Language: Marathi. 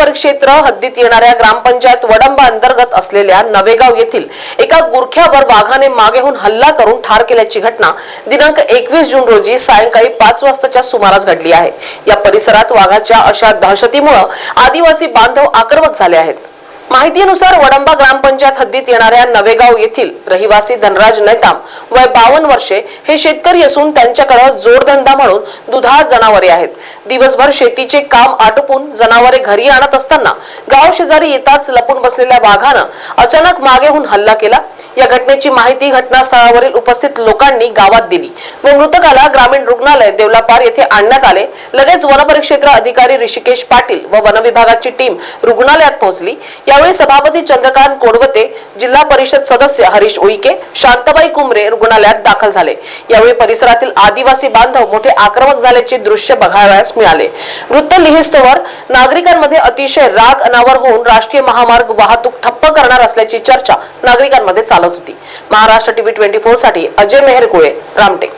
परिक्षेत्र हद्दीत येणाऱ्या ग्रामपंचायत वडंबा अंतर्गत असलेल्या नवेगाव येथील एका गुरख्यावर वाघाने मागेहून हल्ला करून ठार केल्याची घटना दिनांक एकवीस जून रोजी सायंकाळी पाच वाजताच्या सुमारास घडली आहे. या परिसरात वाघाच्या अशा दहशतीमुळे आदिवासी बांधव आक्रमक झाले आहेत. माहितीनुसार वडंबा ग्रामपंचायत हद्दीत येणाऱ्या नवेगाव येथील रहिवासी धनराज नैताम वय बावन्न वर्षे हे शेतकरी असून त्यांच्याकडे जोडधंदा म्हणून दुधाळ जनावरे आहेत. दिवसभर शेतीचे काम आटोपून जनावरे घरी आणत असताना गाव शेजारी येताच लपून बसलेल्या वाघानं अचानक मागेहून हल्ला केला. या घटनेची माहिती घटनास्थळावरील उपस्थित लोकांनी गावात दिली. व मृतकाला ग्रामीण रुग्णालय देवलापार येथे आणण्यात आले. लगेच वनपरिक्षेत्र अधिकारी ऋषिकेश पाटील व वन विभागाची टीम रुग्णालयात पोहोचली. यावेळी सभापती चंद्रकांत कोडवते जिल्हा परिषद सदस्य हरीश उईके शांताबाई कुमरे रुग्णालयात दाखल झाले. यावेळी परिसरातील आदिवासी बांधव मोठे आक्रमक झाल्याचे दृश्य बघावयास मिळाले. वृत्त लिहिस्तोवर नागरिकांमध्ये अतिशय राग अनावर होऊन राष्ट्रीय महामार्ग वाहतूक ठप्प करणार असल्याची चर्चा नागरिकांमध्ये चालत होती. महाराष्ट्र टीव्ही ट्वेंटी फोरसाठी अजय मेहरकुळे रामटेक.